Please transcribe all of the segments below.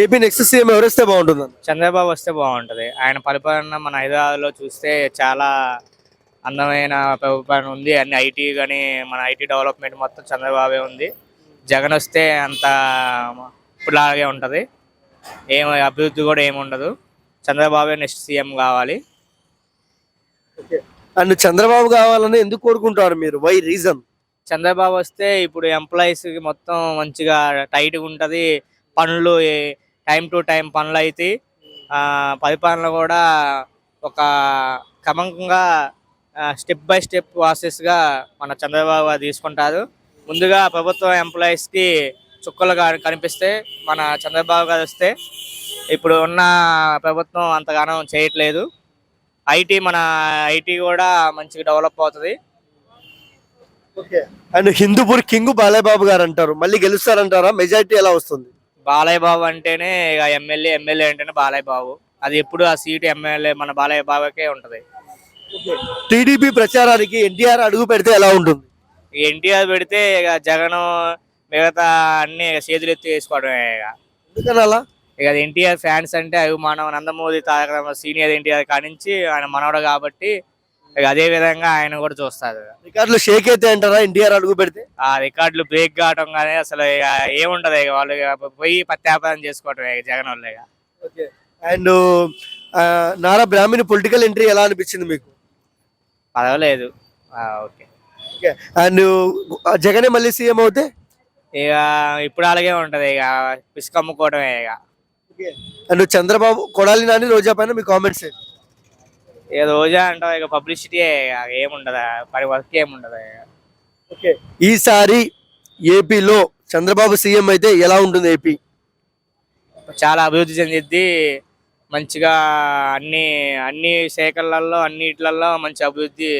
AP next CM ఎవరేస్తే బాగుంటుంది? చంద్రబాబు వస్తే బాగుంటది. ఆయన పరిపాలన మన హైదరాబాద్లో చూస్తే చాలా అందమైన పరిపాలన ఉంది. అన్ని ఐటీ కానీ మన ఐటీ డెవలప్మెంట్ మొత్తం చంద్రబాబే ఉంది. జగన్ వస్తే అంత ఇప్పుడులాగే ఉంటది. ఏం అభివృద్ధి కూడా ఏమి ఉండదు. చంద్రబాబే నెక్స్ట్ సీఎం కావాలి. అండ్ చంద్రబాబు కావాలని ఎందుకు కోరుకుంటారు మీరు? వై రీజన్ చంద్రబాబు వస్తే ఇప్పుడు ఎంప్లాయీస్కి మొత్తం మంచిగా టైట్గా ఉంటుంది. పనులు టైం టు టైం పనులు అయితే పరిపాలన కూడా ఒక క్రమంగా స్టెప్ బై స్టెప్ ప్రాసెస్గా మన చంద్రబాబు గారు తీసుకుంటారు. ముందుగా ప్రభుత్వ ఎంప్లాయీస్కి చుక్కలు కనిపిస్తే మన చంద్రబాబు గారు వస్తే ఇప్పుడు ఉన్న ప్రభుత్వం అంతగానో చేయట్లేదు. ఐటీ మన ఐటీ కూడా మంచిగా డెవలప్ అవుతుంది. Okay. And Hindupur king Balayyababu garu అంటారు. మళ్ళీ గెలుస్తారంటారా? మెజారిటీ ఎలా వస్తుంది? బాలయ్య బాబు అంటేనే ఇక ఎమ్మెల్యే ఎమ్మెల్యే అంటేనే బాలయ్య బాబు అది ఎప్పుడు ఆ సీటు ఎమ్మెల్యే మన బాలయ్య బాబుకే ఉంటది. టీడీపీ ప్రచారానికి ఎన్టీఆర్ అడుగు పెడితే ఎలా ఉంటుంది? ఎన్టీఆర్ పెడితే ఇక జగన్ మిగతా అన్ని చేతులు ఎత్తి వేసుకోవడమే ఇక. ఎందుకని అలా? ఇక ఎన్టీఆర్ ఫ్యాన్స్ అంటే అభిమానం నందమూరి తారక సీనియర్ ఎన్టీఆర్ కానించి ఆయన మనవడు కాబట్టి ఇక అదే విధంగా ఆయన కూడా చూస్తారు రికార్డులు షేక్ అయితే అంటారా? ఎన్టీఆర్ అడుగు పెడితే? ఆ రికార్డులు బ్రేక్ కావడం కానీ అసలు ఇక ఏముంటది ఇక వాళ్ళు ఇక పోయి పత్యాపారం చేసుకోవటమే ఇక జగన్ వాళ్ళు ఇక. And Nara Brahmani political entry ఎలా అనిపించింది మీకు? పర్వాలేదు. ఆ, ఓకే. అండ్ జగనే మళ్ళీ సీఎం అవుతే? ఇక ఇప్పుడు అలాగే ఉంటది ఇక. పిసుక అమ్ముకోవడమే ఇక అండ్ చంద్రబాబు కొడాలి నాని రోజా పైన మీ కామెంట్స్ ఇక రోజా అంటావు ఇక పబ్లిసిటీ ఏముండదు? పని వర్క్ ఏముండదు ఇక. ఈసారి ఏపీలో చంద్రబాబు సీఎం అయితే ఎలా ఉంటుంది ఏపీ? చాలా అభివృద్ధి చెందిద్ది. మంచిగా అన్ని అన్ని శాఖలలో అన్నిట్లలో మంచి అభివృద్ధి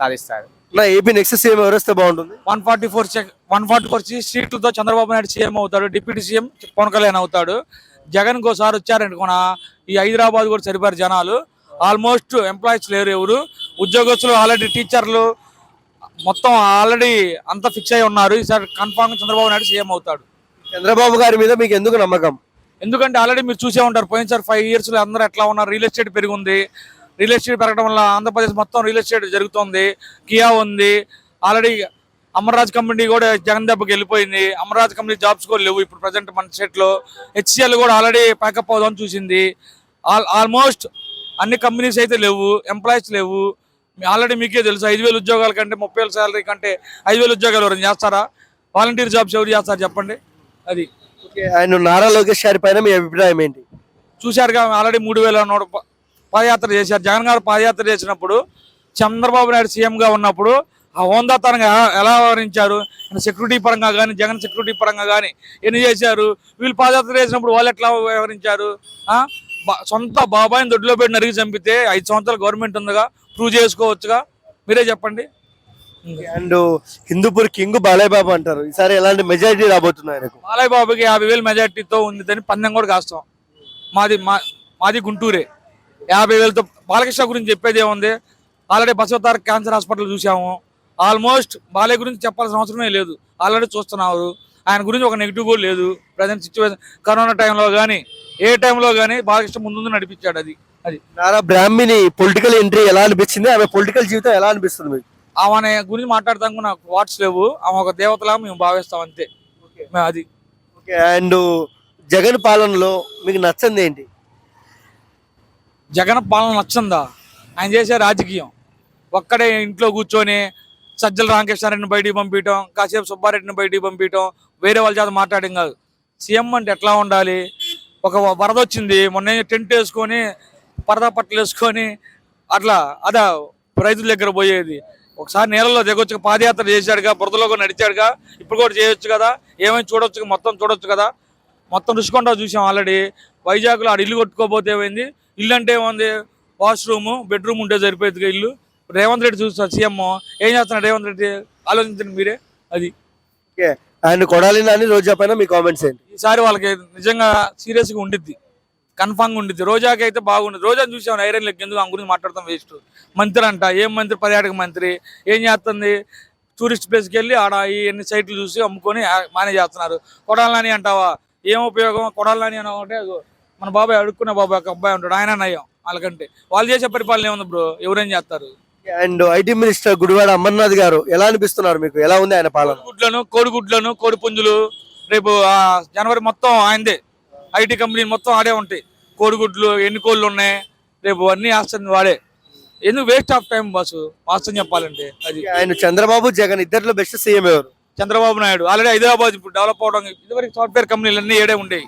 సాధిస్తారు నా ఏపీ నెక్స్ట్ సీఎం ఎవరేస్తే బాగుంటుంది? One forty four one forty four సీట్లతో చంద్రబాబు నాయుడు సీఎం అవుతాడు డిప్యూటీ సీఎం పవన్ కళ్యాణ్ అవుతాడు. జగన్ ఒకసారి వచ్చారనుకున్న ఈ హైదరాబాద్ కూడా సరిపారు జనాలు. ఆల్మోస్ట్ ఎంప్లాయీస్ లేరు ఎవరు. ఉద్యోగస్తులు ఆల్రెడీ టీచర్లు మొత్తం ఆల్రెడీ అంతా ఫిక్స్ అయి ఉన్నారు. ఈసారి కన్ఫామ్ చంద్రబాబు నాయుడు సీఎం అవుతాడు. చంద్రబాబు గారి మీద మీకు ఎందుకు నమ్మకం? ఎందుకంటే ఆల్రెడీ మీరు చూసే ఉంటారు పోయినసారి ఫైవ్ ఇయర్స్లో అందరూ ఎట్లా ఉన్నారు రియల్ ఎస్టేట్ పెరిగింది. రియల్ ఎస్టేట్ పెరగడం వల్ల ఆంధ్రప్రదేశ్ మొత్తం రియల్ ఎస్టేట్ జరుగుతుంది. కియా ఉంది. ఆల్రెడీ అమర్రాజ్ కంపెనీ కూడా జగన్ దెబ్బకి వెళ్ళిపోయింది. అమర్రాజ్ కంపెనీ జాబ్స్ కూడా లేవు ఇప్పుడు ప్రజెంట్ మన స్టేట్లో. హెచ్సిఎల్ కూడా ఆల్రెడీ ప్యాకప్ అవుదామని చూసింది. ఆల్ ఆల్మోస్ట్ అన్ని కంపెనీస్ అయితే లేవు ఎంప్లాయీస్ లేవు. ఆల్రెడీ మీకే తెలుసు ఐదు వేల ఉద్యోగాల కంటే ముప్పై వేల శాలరీ కంటే ఐదు వేల ఉద్యోగాలు ఎవరైనా చేస్తారా? వాలంటీర్ జాబ్స్ ఎవరు చేస్తారు చెప్పండి. అది. ఆయన నారా లోకేష్ గారి పైన మీ అభిప్రాయం ఏంటి? చూశారుగా ఆల్రెడీ మూడు వేల నూట పాదయాత్ర చేశారు. జగన్ గారు పాదయాత్ర చేసినప్పుడు చంద్రబాబు నాయుడు సీఎం గా ఉన్నప్పుడు ఆ హోందాతనంగా ఎలా- ఎలా వ్యవహరించారు? సెక్యూరిటీ పరంగా కానీ జగన్ సెక్యూరిటీ పరంగా కానీ ఎన్ని చేశారు? వీళ్ళు పాదయాత్ర చేసినప్పుడు వాళ్ళు ఎట్లా వ్యవహరించారు? సొంత బాబాయిని దొడ్లో పెట్టి నరిగి చంపితే ఐదు సంవత్సరాలు గవర్నమెంట్ ఉందిగా ప్రూవ్ చేసుకోవచ్చుగా. మీరే చెప్పండి. అండ్ హిందూపూర్ కింగ్ బాలయ్య బాబు అంటారు. ఈసారి ఎలాంటి మెజారిటీ రాబోతుంది ఆయనకు? బాలయ్య బాబుకి యాభై వేలు మెజార్టీతో ఉందని పందెం కూడా కాస్తాం. మాది మా మాది గుంటూరే. యాభై వేలతో బాలకృష్ణ గురించి చెప్పేది ఏముంది? ఆల్రెడీ బసవతార క్యాన్సర్ హాస్పిటల్ చూసాము. ఆల్మోస్ట్ బాలయ్య గురించి చెప్పాల్సిన అవసరమే లేదు. ఆల్రెడీ చూస్తున్నారు. ఆయన గురించి ఒక నెగిటివ్ కూడా లేదు. ప్రజెంట్ సిచ్యువేషన్ కరోనా టైంలో కానీ ఏ టైంలో కానీ బాలకృష్ణ ముందు నడిపించాడు అది. అది. నారా బ్రాహ్మిణి పొలిటికల్ ఎంట్రీ ఎలా అనిపించింది? ఆమె పొలిటికల్ జీవితం ఎలా అనిపిస్తుంది మీకు? ఆమె గురించి మాట్లాడతాం నాకు వాట్స్ లేవు. ఆమె ఒక దేవతలా మేము భావిస్తాం అంతే. అది. ఓకే అండ్ జగన్ పాలనలో మీకు నచ్చింది ఏంటి? జగన్ పాలన నచ్చిందా? ఆయన చేసే రాజకీయం. ఒక్కడే ఇంట్లో కూర్చొని సజ్జల రామకృష్ణారెడ్డిని బయటికి పంపించడం కాసేపు సుబ్బారెడ్డిని బయటికి పంపించడం వేరే వాళ్ళ చేత మాట్లాడడం కాదు. సీఎం అంటే ఎట్లా ఉండాలి? ఒక వరద వచ్చింది మొన్న టెంట్ వేసుకొని పరదా పట్టలు వేసుకొని అట్లా అదా రైతుల దగ్గర పోయేది. ఒకసారి నీళ్ళలో దిగొచ్చు పాదయాత్ర చేశాడుగా బురదలో కూడా నడిచాడుగా ఇప్పుడు కూడా చేయొచ్చు కదా? ఏమైనా చూడొచ్చు మొత్తం చూడొచ్చు కదా? మొత్తం రుషికొండ చూసాం ఆల్రెడీ. వైజాగ్లో ఆడ ఇల్లు కొట్టుకోపోతే ఏమైంది? ఇల్లు అంటే ఏముంది? వాష్రూమ్ బెడ్రూమ్ ఉంటే సరిపోయేదిగా ఇల్లు. రేవంత్ రెడ్డి చూస్తారు సీఎం ఏం చేస్తున్నాడు రేవంత్ రెడ్డి? ఆలోచించండి మీరే. అది. ఓకే. అండ్ కొడాలి నాని రోజా పైన మీ కామెంట్స్ ఏంటి? ఈసారి వాళ్ళకి నిజంగా సీరియస్గా ఉండిద్ది. కన్ఫామ్గా ఉండిద్ది. రోజాకి అయితే బాగుండదు. రోజా చూసాం ఐరన్ లెక్క ఎందుకు ఆమె గురించి మాట్లాడతాం వేస్ట్ మంత్రి అంట ఏం మంత్రి? పర్యాటక మంత్రి. ఏం చేస్తుంది? టూరిస్ట్ ప్లేస్కి వెళ్ళి ఆడ ఈ ఎన్ని సైట్లు చూసి అమ్ముకొని ఆ- మేనేజ్ చేస్తున్నారు. కొడాలని అంటావా? ఏం ఉపయోగం? కొడాలని అని అంటే మన బాబాయ్ అడుక్కునే బాబాయ్ ఒక అబ్బాయి ఉంటాడు. ఆయన నయ్యం వాళ్ళకంటే. వాళ్ళు చేసే పరిపాలన ఏముంది బ్రో? ఎవరేం చేస్తారు? And IT minister Gudivada Amarnath garu ఎలా అనిపిస్తున్నారు మీకు? ఎలా ఉంది ఆయన పాలన? గుడ్లను కోడిగుడ్లను కోడి పుంజులు రేపు ఆ జనవరి మొత్తం ఆయనదే. ఐటీ కంపెనీ మొత్తం ఆడే ఉంటాయి. కోడిగుడ్లు ఎన్ని కోళ్ళు ఉన్నాయి. రేపు అన్ని ఆస్తుంది వాడే. ఎందుకు వేస్ట్ ఆఫ్ టైం బాసు? వాస్తవం చెప్పాలంటే అది. ఆయన చంద్రబాబు జగన్ ఇద్దరిలో బెస్ట్ సీఎం ఎవరు? చంద్రబాబు నాయుడు. ఆల్రెడీ హైదరాబాద్ ఇప్పుడు డెవలప్ అవడం ఇదివరకు సాఫ్ట్వేర్ కంపెనీలు అన్ని ఏడే ఉండేవి.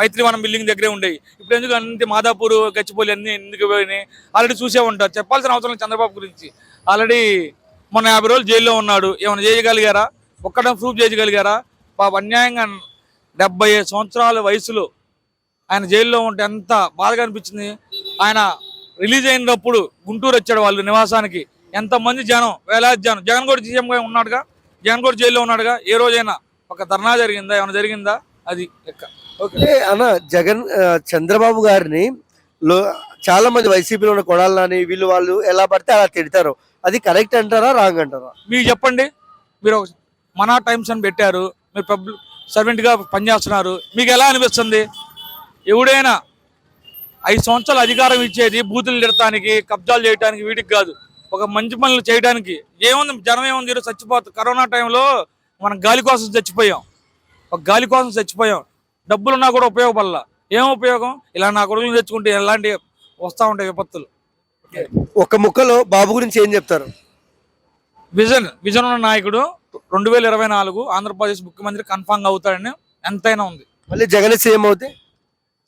మైత్రివనం బిల్డింగ్ దగ్గరే ఉండేవి. ఇప్పుడు ఎందుకు అన్ని మాదాపూర్ గచ్చిపోలి అన్ని ఎందుకు పోయినాయి? ఆల్రెడీ చూసే ఉంటారు. చెప్పాల్సిన అవసరం చంద్రబాబు గురించి. ఆల్రెడీ మొన్న యాభై రోజులు జైల్లో ఉన్నాడు. ఏమైనా చేయగలిగారా? ఒక్కడం ప్రూఫ్ చేయగలిగారా? పాప అన్యాయంగా డెబ్బై సంవత్సరాల వయసులో ఆయన జైల్లో ఉంటే ఎంత బాధగా అనిపించింది. ఆయన రిలీజ్ అయినప్పుడు గుంటూరు వచ్చాడు వాళ్ళు నివాసానికి. ఎంతమంది జనం వేలాది జనం. జగన్ కూడా సీఎంగా ఉన్నాడుగా. జగన్ కూడా జైల్లో ఉన్నాడుగా. ఏ రోజైనా ఒక ధర్నా జరిగిందా? ఏమైనా జరిగిందా? అది లెక్క. అన్న జగన్ చంద్రబాబు గారిని లో చాలా మంది వైసీపీలో ఉన్న కొడాలని వీళ్ళు వాళ్ళు ఎలా పడితే అలా తిడతారు. అది కరెక్ట్ అంటారా రాంగ్ అంటారా? మీకు చెప్పండి. మీరు మనా టైమ్స్ అని పెట్టారు. మీరు పబ్లిక్ సర్వెంట్గా పనిచేస్తున్నారు మీకు ఎలా అనిపిస్తుంది? ఎవడైనా ఐదు సంవత్సరాలు అధికారం ఇచ్చేది బూతులు తిడటానికి కబ్జాలు చేయడానికి వీటికి కాదు. ఒక మంచి పనులు చేయడానికి ఏముంది? జనం ఏముంది? చచ్చిపోతుంది కరోనా టైంలో మనం గాలి కోసం చచ్చిపోయాం. ఒక గాలి కోసం చచ్చిపోయాం. డబ్బులున్నా కూడా ఉపయోగపడాల. ఏం ఉపయోగం? ఇలా నా కొడుకులు తెచ్చుకుంటే ఎలాంటి వస్తూ ఉంటాయి విపత్తులు? ఒక ముక్కలో బాబు గురించి ఏం చెప్తారు? విజన్ విజన్ ఉన్న నాయకుడు రెండు వేల ఇరవై నాలుగు ఆంధ్రప్రదేశ్ ముఖ్యమంత్రి కన్ఫామ్ అవుతాడని ఎంతైనా ఉంది. మళ్ళీ జగన్ సీఎం అవుతే?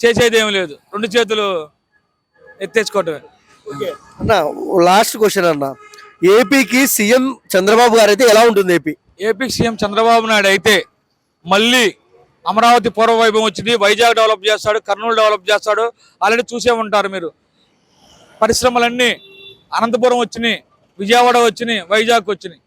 చేసేది ఏం లేదు. రెండు చేతులు ఎత్తేసుకోవటమే. అన్న లాస్ట్ క్వశ్చన్ అన్న. ఏపీకి సీఎం చంద్రబాబు గారు అయితే ఎలా ఉంటుంది AP? AP CM Chandrababu Naidu అయితే మళ్ళీ అమరావతి పూర్వ వైభవం వచ్చింది. వైజాగ్ డెవలప్ చేస్తాడు కర్నూలు డెవలప్ చేస్తాడు. ఆల్రెడీ చూసే ఉంటారు మీరు. పరిశ్రమలన్నీ అనంతపురం వచ్చినాయి విజయవాడ వచ్చినాయి వైజాగ్ వచ్చినాయి.